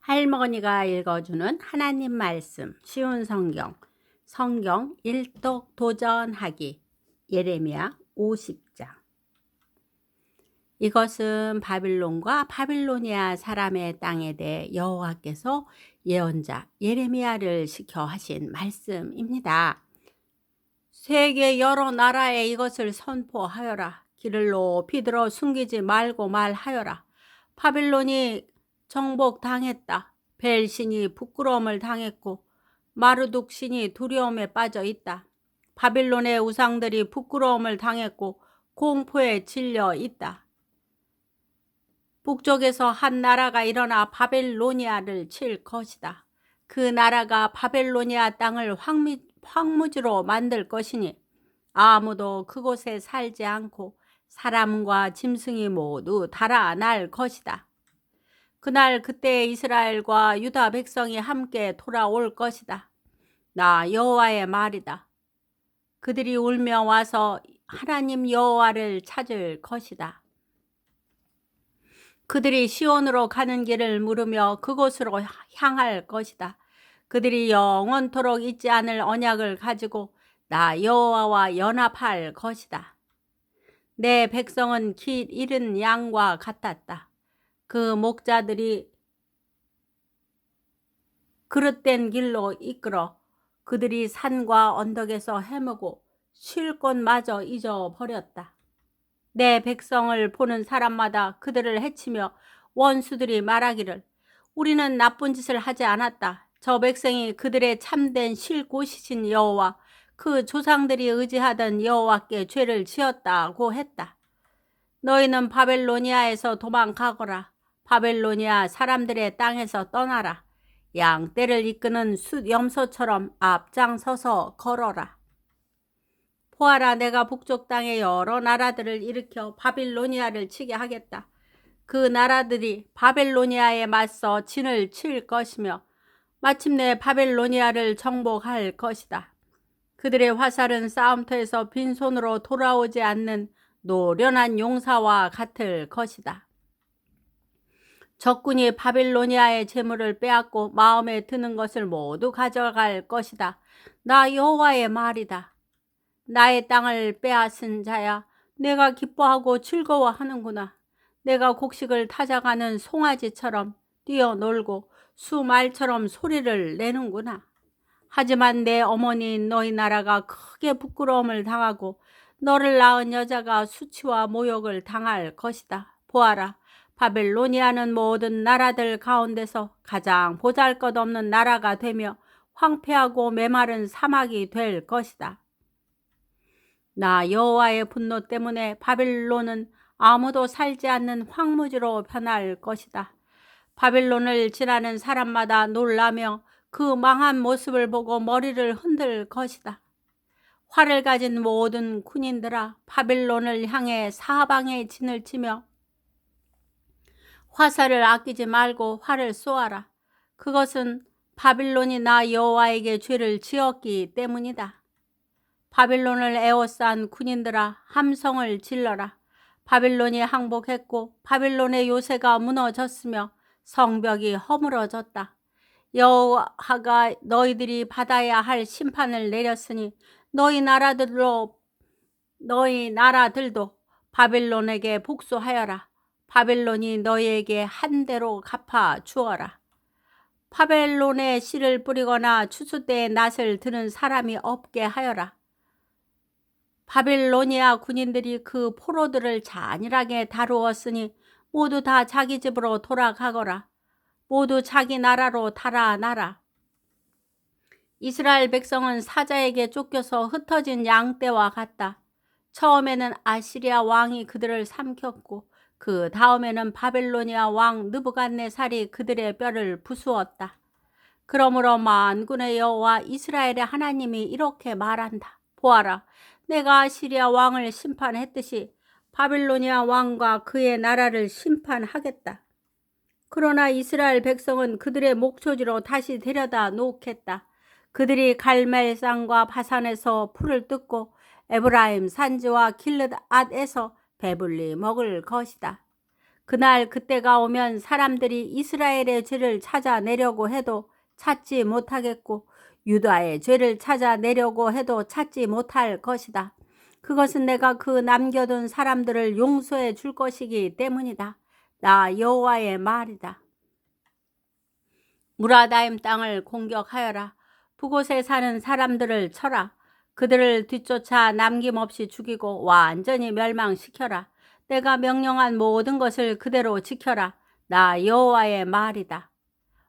할머니가 읽어주는 하나님 말씀 쉬운 성경 성경 일독 도전하기 예레미야 50장 이것은 바빌론과 바빌로니아 사람의 땅에 대해 여호와께서 예언자 예레미야를 시켜 하신 말씀입니다. 세계 여러 나라에 이것을 선포하여라. 길을 높이 들어 숨기지 말고 말하여라. 바빌론이 정복당했다. 벨신이 부끄러움을 당했고 마르둑 신이 두려움에 빠져 있다. 바빌론의 우상들이 부끄러움을 당했고 공포에 질려 있다. 북쪽에서 한 나라가 일어나 바벨로니아를 칠 것이다. 그 나라가 바벨로니아 땅을 황미, 황무지로 만들 것이니 아무도 그곳에 살지 않고 사람과 짐승이 모두 달아날 것이다. 그날 그때 이스라엘과 유다 백성이 함께 돌아올 것이다. 나 여호와의 말이다. 그들이 울며 와서 하나님 여호와를 찾을 것이다. 그들이 시온으로 가는 길을 물으며 그곳으로 향할 것이다. 그들이 영원토록 잊지 않을 언약을 가지고 나 여호와와 연합할 것이다. 내 백성은 길 잃은 양과 같았다. 그 목자들이 그릇된 길로 이끌어 그들이 산과 언덕에서 헤매고 쉴 곳마저 잊어버렸다. 내 백성을 보는 사람마다 그들을 해치며 원수들이 말하기를 우리는 나쁜 짓을 하지 않았다. 저 백성이 그들의 참된 쉴 곳이신 여호와 그 조상들이 의지하던 여호와께 죄를 지었다고 했다. 너희는 바벨로니아에서 도망가거라. 바벨로니아 사람들의 땅에서 떠나라. 양 떼를 이끄는 숫 염소처럼 앞장서서 걸어라. 보아라 내가 북쪽 땅의 여러 나라들을 일으켜 바빌로니아를 치게 하겠다. 그 나라들이 바벨로니아에 맞서 진을 칠 것이며 마침내 바벨로니아를 정복할 것이다. 그들의 화살은 싸움터에서 빈손으로 돌아오지 않는 노련한 용사와 같을 것이다. 적군이 바빌로니아의 재물을 빼앗고 마음에 드는 것을 모두 가져갈 것이다. 나 여호와의 말이다. 나의 땅을 빼앗은 자야, 내가 기뻐하고 즐거워하는구나. 내가 곡식을 타작하는 송아지처럼 뛰어놀고 수말처럼 소리를 내는구나. 하지만 내 어머니인 너희 나라가 크게 부끄러움을 당하고 너를 낳은 여자가 수치와 모욕을 당할 것이다. 보아라. 바벨로니아는 모든 나라들 가운데서 가장 보잘것없는 나라가 되며 황폐하고 메마른 사막이 될 것이다. 나 여호와의 분노 때문에 바벨론은 아무도 살지 않는 황무지로 변할 것이다. 바벨론을 지나는 사람마다 놀라며 그 망한 모습을 보고 머리를 흔들 것이다. 활을 가진 모든 군인들아 바벨론을 향해 사방에 진을 치며 화살을 아끼지 말고 활을 쏘아라. 그것은 바빌론이 나 여호와에게 죄를 지었기 때문이다. 바빌론을 에워싼 군인들아 함성을 질러라. 바빌론이 항복했고 바빌론의 요새가 무너졌으며 성벽이 허물어졌다. 여호와가 너희들이 받아야 할 심판을 내렸으니 너희 나라들로 너희 나라들도 바빌론에게 복수하여라. 바벨론이 너희에게 한 대로 갚아 주어라. 바벨론에 씨를 뿌리거나 추수 때에 낫을 드는 사람이 없게 하여라. 바벨로니아 군인들이 그 포로들을 잔인하게 다루었으니 모두 다 자기 집으로 돌아가거라. 모두 자기 나라로 달아나라. 이스라엘 백성은 사자에게 쫓겨서 흩어진 양떼와 같다. 처음에는 아시리아 왕이 그들을 삼켰고 그 다음에는 바벨로니아 왕 느부갓네살이 그들의 뼈를 부수었다. 그러므로 만군의 여호와 이스라엘의 하나님이 이렇게 말한다. 보아라, 내가 아시리아 왕을 심판했듯이 바빌로니아 왕과 그의 나라를 심판하겠다. 그러나 이스라엘 백성은 그들의 목초지로 다시 데려다 놓겠다. 그들이 갈멜산과 바산에서 풀을 뜯고 에브라임 산지와 길르앗에서 배불리 먹을 것이다. 그날 그때가 오면 사람들이 이스라엘의 죄를 찾아내려고 해도 찾지 못하겠고 유다의 죄를 찾아내려고 해도 찾지 못할 것이다. 그것은 내가 그 남겨둔 사람들을 용서해 줄 것이기 때문이다. 나 여호와의 말이다. 무라다임 땅을 공격하여라. 그곳에 사는 사람들을 쳐라. 그들을 뒤쫓아 남김없이 죽이고 완전히 멸망시켜라. 내가 명령한 모든 것을 그대로 지켜라. 나 여호와의 말이다.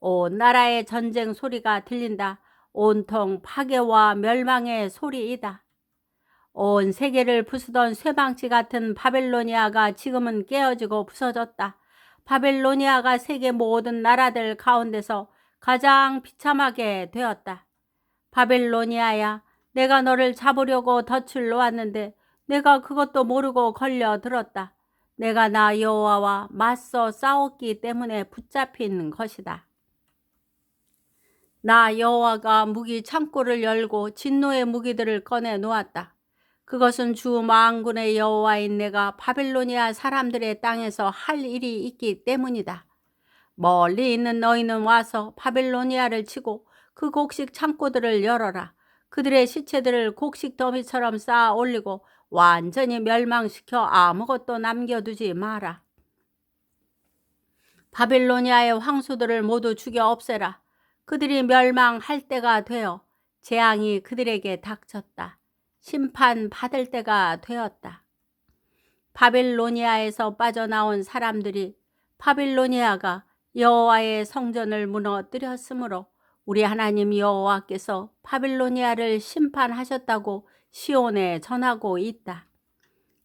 온 나라의 전쟁 소리가 들린다. 온통 파괴와 멸망의 소리이다. 온 세계를 부수던 쇠방치 같은 바벨로니아가 지금은 깨어지고 부서졌다. 바벨로니아가 세계 모든 나라들 가운데서 가장 비참하게 되었다. 바벨로니아야, 내가 너를 잡으려고 덫을 놓았는데 내가 그것도 모르고 걸려들었다. 내가 나 여호와와 맞서 싸웠기 때문에 붙잡힌 것이다. 나 여호와가 무기 창고를 열고 진노의 무기들을 꺼내 놓았다. 그것은 주 만군의 여호와인 내가 바벨로니아 사람들의 땅에서 할 일이 있기 때문이다. 멀리 있는 너희는 와서 바벨로니아를 치고 그 곡식 창고들을 열어라. 그들의 시체들을 곡식 더미처럼 쌓아 올리고 완전히 멸망시켜 아무것도 남겨두지 마라. 바벨로니아의 황소들을 모두 죽여 없애라. 그들이 멸망할 때가 되어 재앙이 그들에게 닥쳤다. 심판 받을 때가 되었다. 바벨로니아에서 빠져나온 사람들이 바벨로니아가 여호와의 성전을 무너뜨렸으므로 우리 하나님 여호와께서 바빌로니아를 심판하셨다고 시온에 전하고 있다.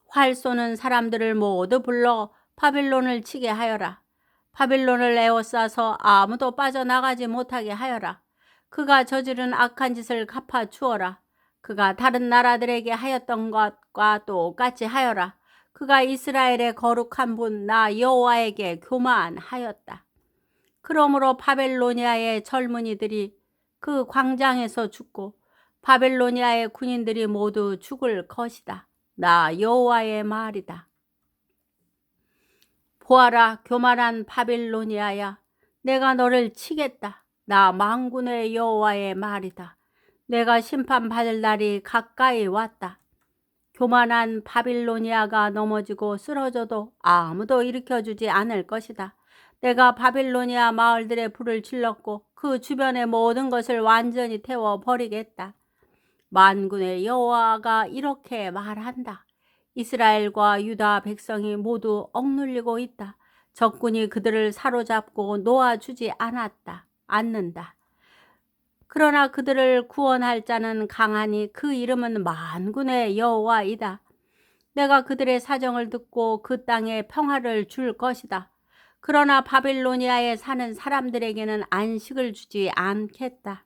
활 쏘는 사람들을 모두 불러 바빌론을 치게 하여라. 바빌론을 에워싸서 아무도 빠져나가지 못하게 하여라. 그가 저지른 악한 짓을 갚아 주어라. 그가 다른 나라들에게 하였던 것과 똑같이 하여라. 그가 이스라엘의 거룩한 분 나 여호와에게 교만하였다. 그러므로 바벨로니아의 젊은이들이 그 광장에서 죽고 바벨로니아의 군인들이 모두 죽을 것이다. 나 여호와의 말이다. 보아라 교만한 바벨로니아야 내가 너를 치겠다. 나 망군의 여호와의 말이다. 내가 심판받을 날이 가까이 왔다. 교만한 바빌로니아가 넘어지고 쓰러져도 아무도 일으켜주지 않을 것이다. 내가 바빌로니아 마을들의 불을 질렀고 그 주변의 모든 것을 완전히 태워 버리겠다. 만군의 여호와가 이렇게 말한다. 이스라엘과 유다 백성이 모두 억눌리고 있다. 적군이 그들을 사로잡고 놓아주지 않았다. 않는다. 그러나 그들을 구원할 자는 강하니 그 이름은 만군의 여호와이다. 내가 그들의 사정을 듣고 그 땅에 평화를 줄 것이다. 그러나 바빌로니아에 사는 사람들에게는 안식을 주지 않겠다.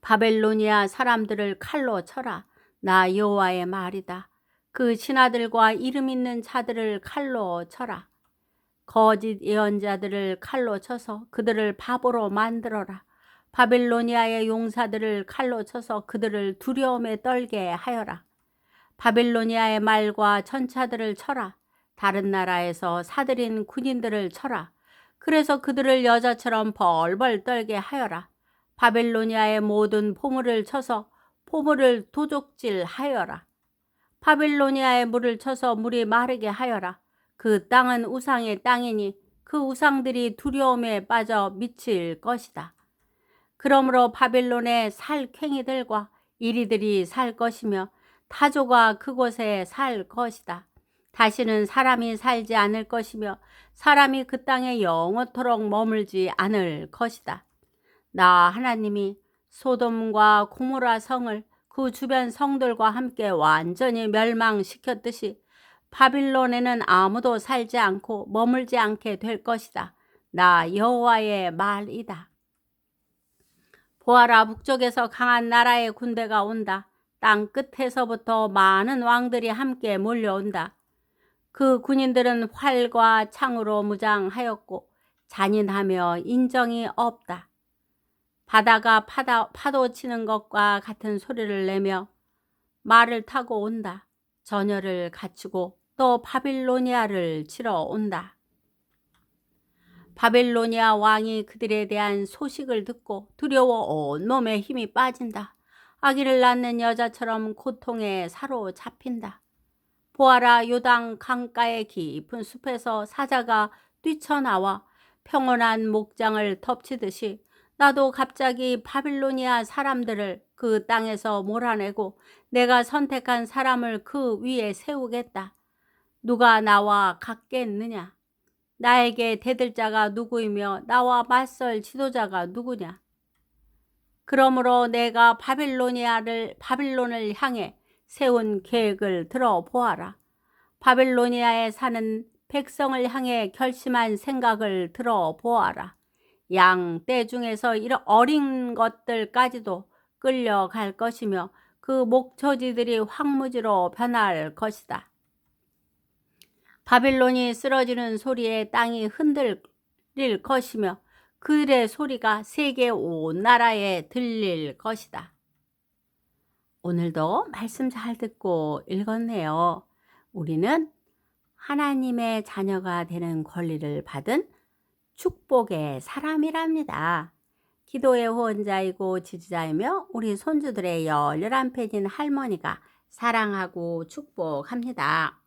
바벨로니아 사람들을 칼로 쳐라. 나 여호와의 말이다. 그 신하들과 이름 있는 자들을 칼로 쳐라. 거짓 예언자들을 칼로 쳐서 그들을 바보로 만들어라. 바벨로니아의 용사들을 칼로 쳐서 그들을 두려움에 떨게 하여라. 바벨로니아의 말과 전차들을 쳐라. 다른 나라에서 사들인 군인들을 쳐라. 그래서 그들을 여자처럼 벌벌 떨게 하여라. 바벨로니아의 모든 포물을 쳐서 포물을 도적질 하여라. 바벨로니아의 물을 쳐서 물이 마르게 하여라. 그 땅은 우상의 땅이니 그 우상들이 두려움에 빠져 미칠 것이다. 그러므로 바벨론의 살쾡이들과 이리들이 살 것이며 타조가 그곳에 살 것이다. 다시는 사람이 살지 않을 것이며 사람이 그 땅에 영원토록 머물지 않을 것이다. 나 하나님이 소돔과 고모라 성을 그 주변 성들과 함께 완전히 멸망시켰듯이 바빌론에는 아무도 살지 않고 머물지 않게 될 것이다. 나 여호와의 말이다. 보아라 북쪽에서 강한 나라의 군대가 온다. 땅 끝에서부터 많은 왕들이 함께 몰려온다. 그 군인들은 활과 창으로 무장하였고 잔인하며 인정이 없다. 바다가 파다, 파도 치는 것과 같은 소리를 내며 말을 타고 온다. 전열을 갖추고 또 바빌로니아를 치러 온다. 바빌로니아 왕이 그들에 대한 소식을 듣고 두려워 온몸에 힘이 빠진다. 아기를 낳는 여자처럼 고통에 사로잡힌다. 보아라 요당 강가의 깊은 숲에서 사자가 뛰쳐나와 평온한 목장을 덮치듯이 나도 갑자기 바빌로니아 사람들을 그 땅에서 몰아내고 내가 선택한 사람을 그 위에 세우겠다. 누가 나와 같겠느냐? 나에게 대들 자가 누구이며 나와 맞설 지도자가 누구냐? 그러므로 내가 바빌로니아를 바빌론을 향해 세운 계획을 들어보아라. 바빌로니아에 사는 백성을 향해 결심한 생각을 들어보아라. 양 떼 중에서 이런 어린 것들까지도 끌려갈 것이며 그 목초지들이 황무지로 변할 것이다. 바빌론이 쓰러지는 소리에 땅이 흔들릴 것이며 그들의 소리가 세계 온 나라에 들릴 것이다. 오늘도 말씀 잘 듣고 읽었네요. 우리는 하나님의 자녀가 되는 권리를 받은 축복의 사람이랍니다. 기도의 후원자이고 지지자이며 우리 손주들의 열렬한 팬인 할머니가 사랑하고 축복합니다.